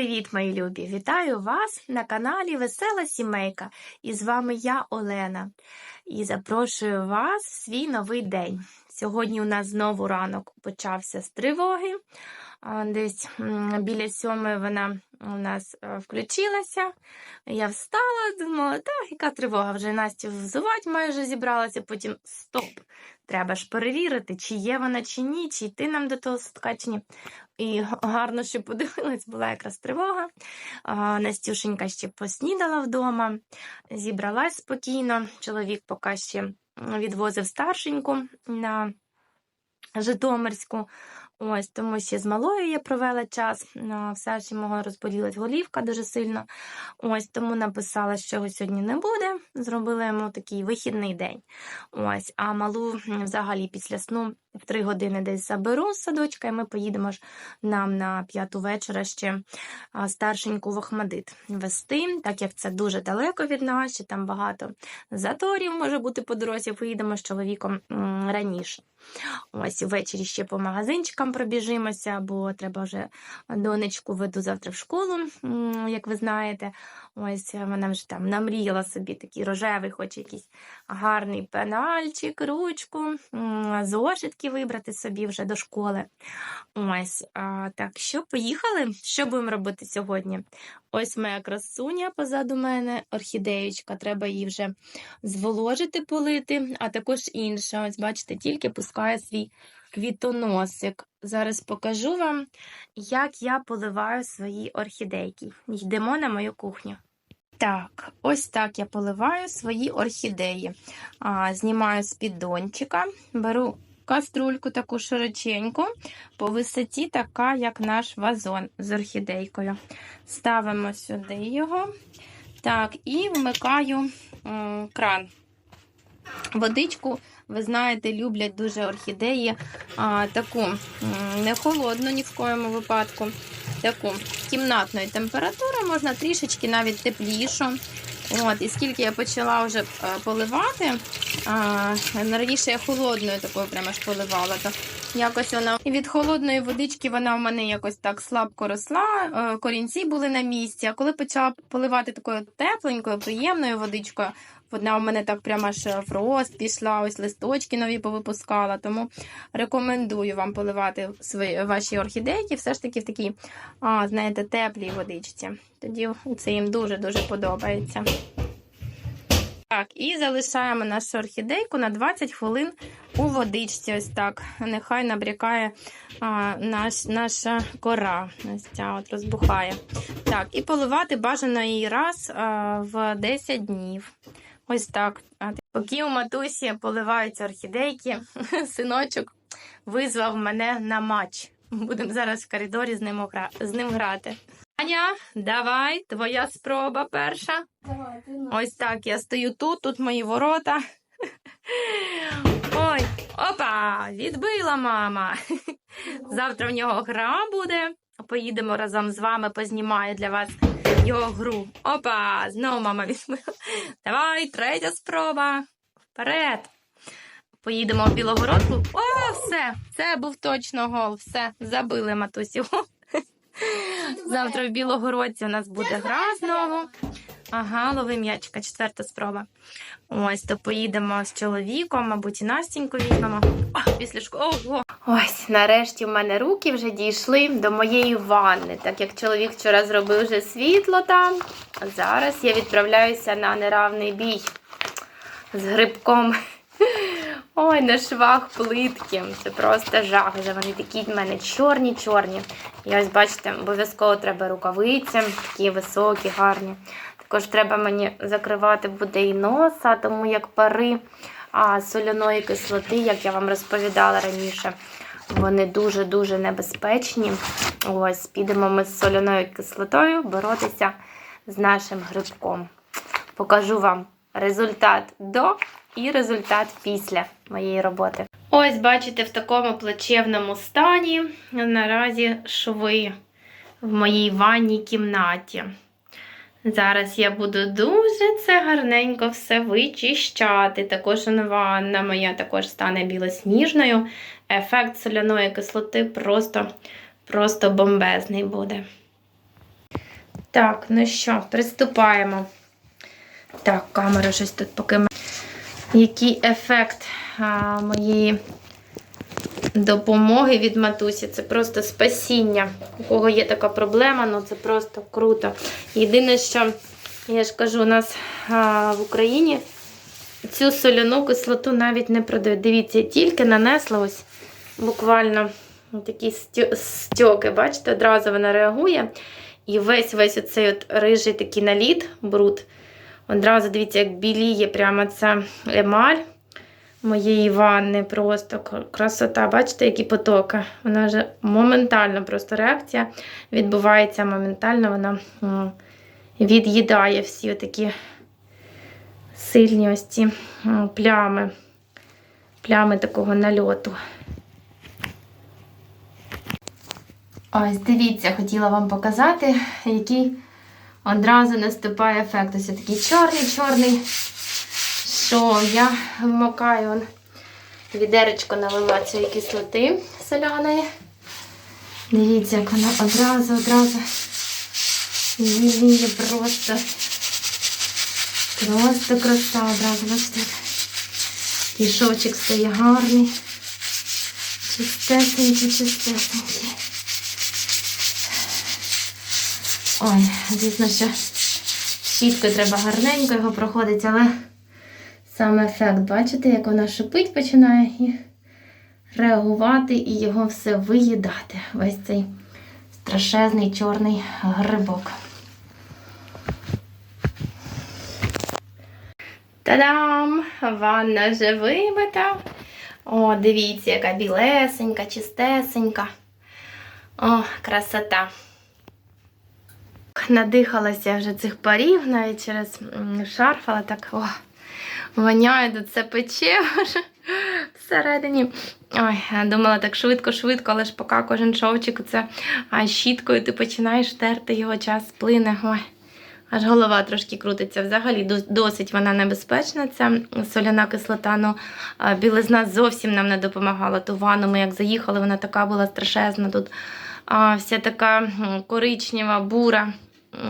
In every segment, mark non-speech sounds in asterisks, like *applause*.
привіт, мої любі! Вітаю вас на каналі Весела Сімейка. І з вами я, Олена. І запрошую вас в свій новий день. Сьогодні у нас знову ранок почався з тривоги. Десь біля сьомої вона у нас е, включилася. Я встала, думала, так, яка тривога, вже Настю взувати майже зібралася, потім стоп. Треба ж перевірити, чи є вона, чи ні, чи йти нам до того садка, чи ні. І гарно, що подивилась, була якраз тривога. Настюшенька ще поснідала вдома, зібралась спокійно. Чоловік поки ще відвозив старшеньку на Житомирську. Ось тому ще з малою я провела час. Все ж мого розболілась голівка дуже сильно. Ось тому написала, що його сьогодні не буде. Зробила йому такий вихідний день. Ось, а малу взагалі після сну в три години десь заберу з садочка, і ми поїдемо ж нам на п'яту вечора ще старшеньку в Охмадит вести, так як це дуже далеко від нас, ще там багато заторів може бути по дорозі. Поїдемо з чоловіком раніше. Ось ввечері ще по магазинчикам пробіжимося, бо треба вже донечку веду завтра в школу, як ви знаєте. Ось вона вже там намріяла собі такий рожевий, хоч якийсь гарний пенальчик, ручку, м, зошитки вибрати собі вже до школи. Ось, а, так що поїхали? Що будемо робити сьогодні? Ось моя красуня позаду мене, орхідеєчка, треба її вже зволожити, полити, а також інша. Ось, бачите, тільки пускає свій квітоносик. Зараз покажу вам, як я поливаю свої орхідейки. Йдемо на мою кухню. Так, ось так я поливаю свої орхідеї. А, знімаю з піддончика, беру каструльку таку широченьку, по висоті така, як наш вазон з орхідейкою. Ставимо сюди його. Так, і вмикаю кран. Водичку, ви знаєте, люблять дуже орхідеї. А, таку не холодну ні в коєму випадку. Таку кімнатної температури, можна трішечки навіть теплішу. От, і скільки я почала вже е, поливати, а, раніше я холодною такою прямо ж поливала, то якось вона і від холодної водички вона в мене якось так слабко росла, е, корінці були на місці. А коли почала поливати такою тепленькою, приємною водичкою, вона у мене так прямо аж в рост пішла, ось листочки нові повипускала. Тому рекомендую вам поливати свої ваші орхідейки все ж таки в такій, а, знаєте, теплій водичці. Тоді це їм дуже-дуже подобається. Так, і залишаємо нашу орхідейку на 20 хвилин у водичці. Ось так. Нехай набрякає а, наш, наша кора. Ось ця от розбухає. Так, і поливати бажано її раз а, в 10 днів. Ось так. Поки у матусі поливаються орхідейки, *laughs* синочок визвав мене на матч. Будемо зараз в коридорі з ним, гра... з ним грати. Аня, давай, твоя спроба перша. Давай. Ось так, я стою тут, тут мої ворота. *laughs* Ой, опа! Відбила мама. *laughs* Завтра в нього гра буде. Поїдемо разом з вами, познімаю для вас його гру. Опа! Знову мама відмила. Давай, третя спроба. Вперед. Поїдемо в Білогородку. О, все! Це був точно гол. Все, забили матусю. Завтра в Білогородці у нас буде гра знову. Ага, лови м'ячика, четверта спроба. Ось, то поїдемо з чоловіком, мабуть, і Настіньку візьмемо. О, після школи. Ось, нарешті в мене руки вже дійшли до моєї ванни, так як чоловік вчора зробив вже світло там. А зараз я відправляюся на неравний бій з грибком. *laughs* Ой, на швах плитки. Це просто жах. Вже вони такі в мене чорні-чорні. І ось, бачите, обов'язково треба рукавиці, такі високі, гарні. Також треба мені закривати буде і носа, тому як пари а, соляної кислоти, як я вам розповідала раніше, вони дуже-дуже небезпечні. Ось, підемо ми з соляною кислотою боротися з нашим грибком. Покажу вам результат до і результат після моєї роботи. Ось, бачите, в такому плачевному стані наразі шви в моїй ванній кімнаті. Зараз я буду дуже це гарненько все вичищати. Також ванна моя також стане білосніжною. Ефект соляної кислоти просто, просто бомбезний буде. Так, ну що, приступаємо. Так, камера щось тут поки. Який ефект а, моєї допомоги від матусі. Це просто спасіння. У кого є така проблема, ну це просто круто. Єдине, що я ж кажу, у нас а, в Україні цю соляну кислоту навіть не продають. Дивіться, тільки нанесла ось буквально такі стьо- стьоки. Бачите, одразу вона реагує. І весь весь оцей от рижий такий наліт, бруд. Одразу дивіться, як біліє прямо ця емаль моєї ванни. Просто красота. Бачите, які потоки? Вона вже моментально, просто реакція відбувається моментально. Вона від'їдає всі такі сильні ось ці плями, плями такого нальоту. Ось, дивіться, хотіла вам показати, який одразу наступає ефект. Ось такий чорний-чорний. Що я вмокаю он, відеречко налила цієї кислоти соляної. Дивіться, як вона одразу, одразу віліє просто. Просто краса одразу. Бачите, який шовчик стає гарний. Чистесенький, чистесенький. Ой, звісно, що щіткою треба гарненько його проходити, але сам ефект, бачите, як вона шипить починає реагувати і його все виїдати. Весь цей страшезний чорний грибок. Та-дам! Ванна вже вимита. О, дивіться, яка білесенька, чистесенька. О, красота. Надихалася вже цих парів навіть через шарф, але так о, воняє, тут це пече всередині. Ой, думала так швидко-швидко, але ж поки кожен шовчик це щіткою ти починаєш терти його час плине. Ой, аж голова трошки крутиться. Взагалі досить вона небезпечна, ця соляна кислота. Ну, білизна зовсім нам не допомагала. Ту ванну ми як заїхали, вона така була страшезна. Тут вся така коричнева, бура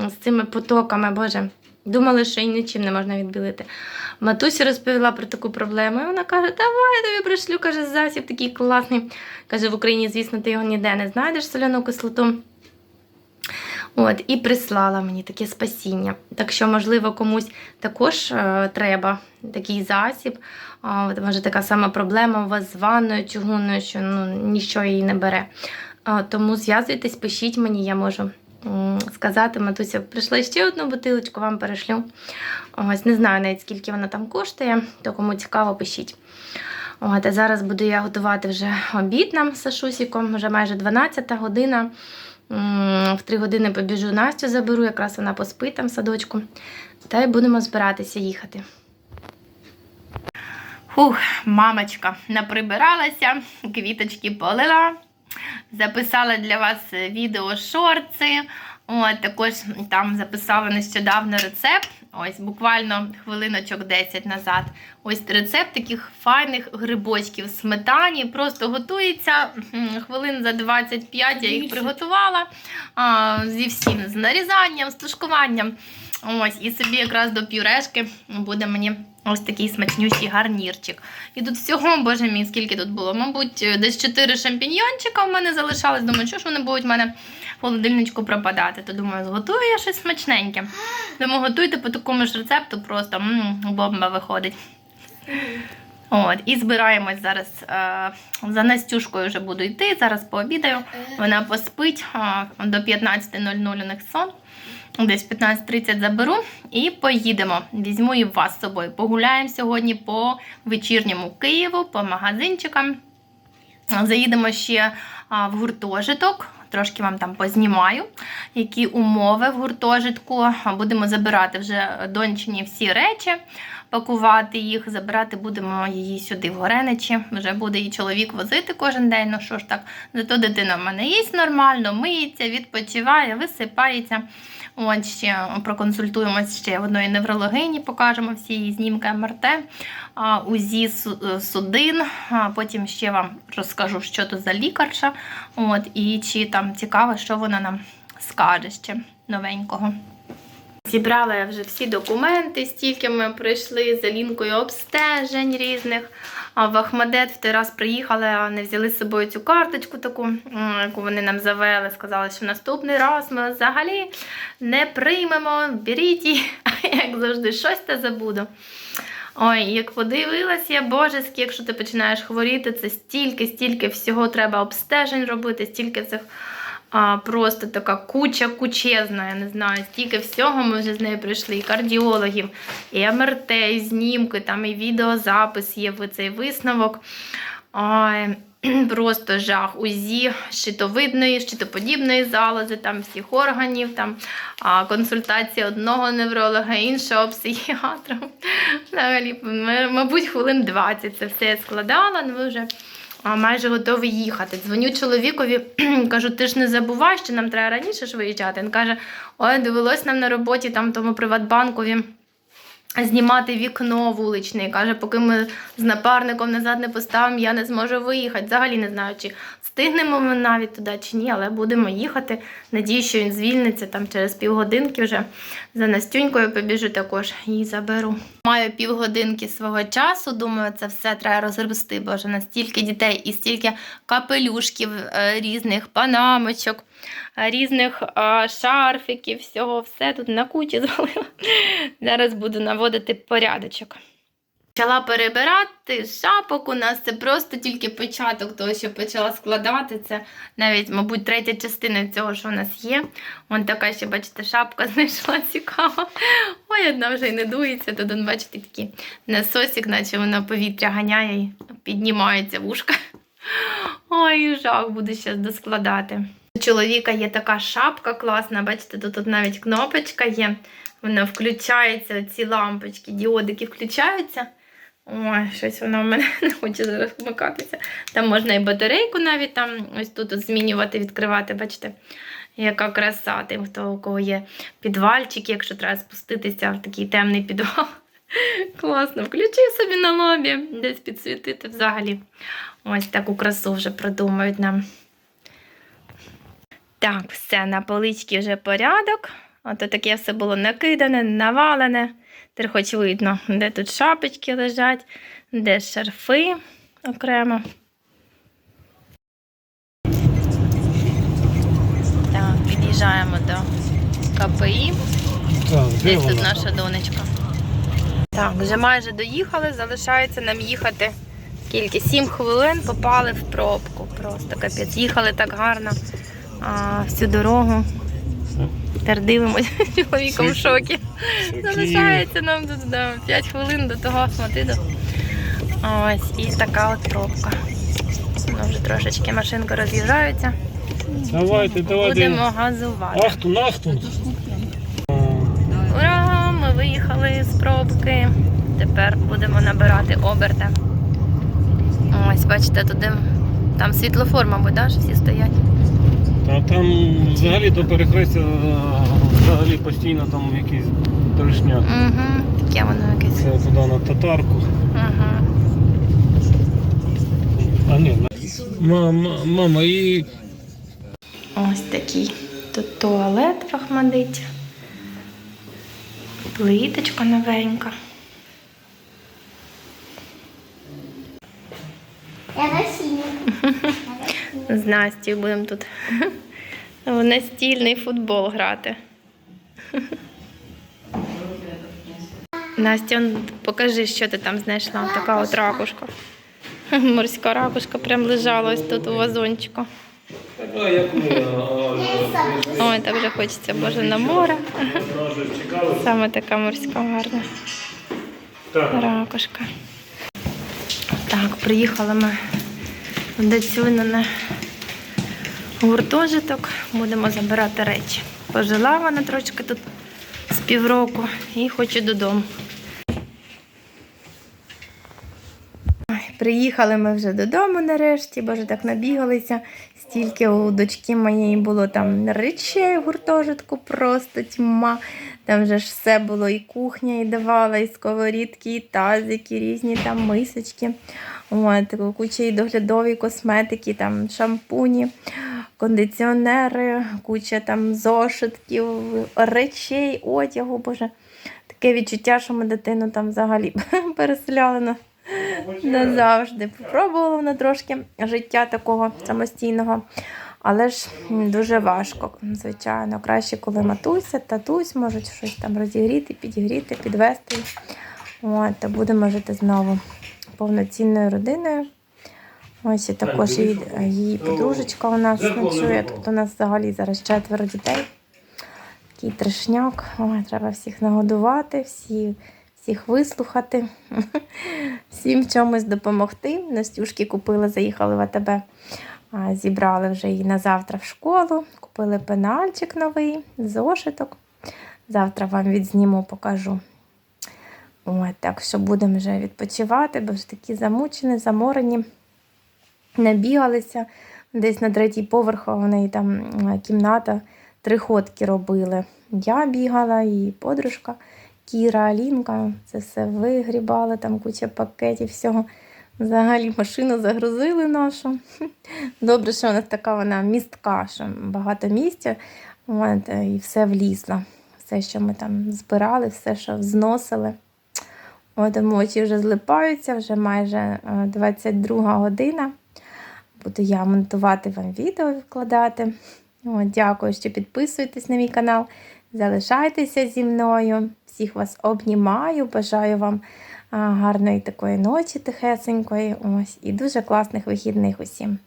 з цими потоками, боже. Думали, що її нічим не можна відбілити. Матусі розповіла про таку проблему, і вона каже: Давай я тобі пришлю, каже, засіб такий класний. Каже, в Україні, звісно, ти його ніде не знайдеш соляну кислоту. От, і прислала мені таке спасіння. Так що, можливо, комусь також е, треба такий засіб. А, от, може, така сама проблема у вас з ванною чугунною, що ну, нічого її не бере. А, тому зв'язуйтесь, пишіть мені, я можу сказати, матуся, прийшла ще одну бутилочку, вам перешлю. Ось не знаю навіть скільки вона там коштує, то кому цікаво, пишіть. От, а зараз буду я готувати вже обід нам з Сашусіком, вже майже 12 година. В 3 години побіжу Настю заберу, якраз вона поспить там в садочку. Та й будемо збиратися їхати. Фух, мамочка наприбиралася, квіточки полила. Записала для вас відео шорти. От, також там записала нещодавно рецепт. Ось буквально хвилиночок 10 назад. Ось рецепт таких файних грибочків в сметані. Просто готується хвилин за 25 я їх приготувала а, зі всім з нарізанням, з тушкуванням. Ось, і собі якраз до пюрешки буде мені ось такий смачнющий гарнірчик. І тут всього, боже мій, скільки тут було? Мабуть, десь 4 шампіньйончика в мене залишалось. Думаю, що ж вони будуть в мене в холодильничку пропадати. То думаю, зготую я щось смачненьке. Тому готуйте по такому ж рецепту, просто м, бомба виходить. От, і збираємось зараз. Е, за Настюшкою вже буду йти. Зараз пообідаю. Вона поспить до 15.00 у них сон. Десь 15.30 заберу і поїдемо. Візьму і вас з собою. Погуляємо сьогодні по вечірньому Києву, по магазинчикам. Заїдемо ще в гуртожиток. Трошки вам там познімаю, які умови в гуртожитку. Будемо забирати вже дончині всі речі, пакувати їх, забирати будемо її сюди в Гореничі. Вже буде її чоловік возити кожен день. Ну що ж так, зато дитина в мене їсть нормально, миється, відпочиває, висипається. От ще проконсультуємось ще в одної неврологині, покажемо всі її знімки МРТ, УЗІ е, судин. Потім ще вам розкажу, що то за лікарша. От, і чи там цікаво, що вона нам скаже ще новенького. Зібрала я вже всі документи, стільки ми пройшли з Алінкою обстежень різних. А в Ахмадет в той раз приїхали, а не взяли з собою цю карточку таку, яку вони нам завели. Сказали, що наступний раз ми взагалі не приймемо, беріть її, *laughs* як завжди, щось та забуду. Ой, як подивилась я, боже, якщо ти починаєш хворіти, це стільки, стільки всього треба обстежень робити, стільки цих а, просто така куча кучезна, я не знаю, стільки всього ми вже з нею пройшли, і кардіологів, і МРТ, і знімки, там і відеозапис є в цей висновок. Ой, *clears throat* просто жах. УЗІ щитовидної, щитоподібної залози, там всіх органів, там а, консультація одного невролога, іншого психіатра. *laughs* Взагалі, мабуть, хвилин 20 це все складала, ну ви вже а, майже готові їхати. Дзвоню чоловікові, *clears throat* кажу, ти ж не забувай, що нам треба раніше ж виїжджати. Він каже: ой, довелось нам на роботі там тому Приватбанкові. Знімати вікно вуличне. Каже, поки ми з напарником назад не поставимо, я не зможу виїхати. Взагалі не знаю, чи встигнемо ми навіть туди чи ні, але будемо їхати. Надію, що він звільниться там через півгодинки вже за Настюнькою побіжу також її заберу. Маю півгодинки свого часу. Думаю, це все треба розрости, бо вже настільки дітей і стільки капелюшків е, різних, панамочок, е, різних е, шарфіків, всього, все тут на куті *laughs* звалила. Зараз буду наводити порядочок. Почала перебирати шапок у нас. Це просто тільки початок того, що почала складати. Це навіть, мабуть, третя частина цього, що у нас є. Вон така ще, бачите, шапка *laughs* знайшла цікава. Ой, одна вже й не дується. Тут, он, бачите, такий насосик, наче вона повітря ганяє і піднімається вушка. Ой, жах, буду зараз доскладати. У чоловіка є така шапка класна, бачите, тут, тут навіть кнопочка є. Вона включається, ці лампочки, діодики включаються. Ой, щось воно в мене *laughs* не хоче зараз вмикатися. Там можна і батарейку навіть там ось тут змінювати, відкривати, бачите, яка краса тим, хто у кого є підвальчик, якщо треба спуститися в такий темний підвал. *laughs* Класно, включив собі на лобі, десь підсвітити взагалі. Ось таку красу вже продумають нам. Так, все, на поличці вже порядок. Ото таке все було накидане, навалене. Тепер хоч видно, де тут шапочки лежать, де шарфи окремо. Так, під'їжджаємо до КПІ. Так, де Десь тут наша донечка. Так, вже майже доїхали, залишається нам їхати. Скільки? Сім хвилин попали в пробку. Просто капець. Їхали так гарно а, всю дорогу. Тепер дивимося, *laughs* чоловіком в шокі. Залишається нам тут да, 5 хвилин до того Ахматиду. Ось, і така от пробка. Ну, вже трошечки машинки роз'їжджаються. Давайте, давайте. Будемо газувати. Ахтун, ахтун. Ура! Ми виїхали з пробки. Тепер будемо набирати оберти. Ось, бачите, туди там світлофор, мабуть, да, всі стоять. Та там взагалі до перехрестя е, взагалі постійно там якийсь трешняк. Угу. Таке воно якесь. Це туди на татарку. Угу. А ні, на... Мама, мама, і Ось такий. Тут туалет в Ахмадиті. Плиточка новенька. Я насильник. *laughs* З Настю будемо тут *laughs* в настільний футбол грати. *laughs* Настя, покажи, що ти там знайшла. Така от ракушка. *laughs* Морська ракушка прям лежала ось тут у вазончику. Ой, так вже хочеться, боже, на море. Саме така морська гарна ракушка. Так, приїхали ми до Цюйна на гуртожиток. Будемо забирати речі. Пожила вона трошки тут з півроку і хоче додому. Приїхали ми вже додому нарешті, боже, так набігалися. Стільки у дочки моєї було там речей в гуртожитку, просто тьма. Там вже ж все було, і кухня, і давала, і сковорідки, і тазики, різні там мисочки. От, куча і доглядові косметики, там шампуні, кондиціонери, куча там зошитків, речей, одягу. Боже, таке відчуття, що ми дитину там взагалі *laughs* переселяли на назавжди. Попробувала вона трошки життя такого самостійного, але ж дуже важко, звичайно. Краще, коли матуся, татусь можуть щось там розігріти, підігріти, підвести. От, то будемо жити знову повноцінною родиною. Ось і також її, її подружечка у нас ночує. Тобто у нас взагалі зараз четверо дітей. Такий трешняк. Ой, треба всіх нагодувати, всі, всіх вислухати, *laughs* всім в чомусь допомогти. Настюшки купили, заїхали в АТБ, зібрали вже її на завтра в школу, купили пенальчик новий, зошиток. Завтра вам відзніму, покажу. Ой, так що будемо вже відпочивати, бо ж такі замучені, заморені, набігалися. Десь на третій поверх у неї там кімната, три ходки робили. Я бігала, і подружка Кіра, Алінка. Це все вигрібали, там куча пакетів, всього. Взагалі машину загрузили нашу. *laughs* Добре, що нас така вона містка, що багато місця, от, е, і все влізло. Все, що ми там збирали, все, що зносили. От очі вже злипаються, вже майже е, 22 година. Буду я монтувати вам відео викладати. От, дякую, що підписуєтесь на мій канал. Залишайтеся зі мною. Всіх вас обнімаю. Бажаю вам гарної такої ночі тихесенької. Ось, і дуже класних вихідних усім.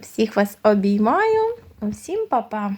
Всіх вас обіймаю. Усім па-па!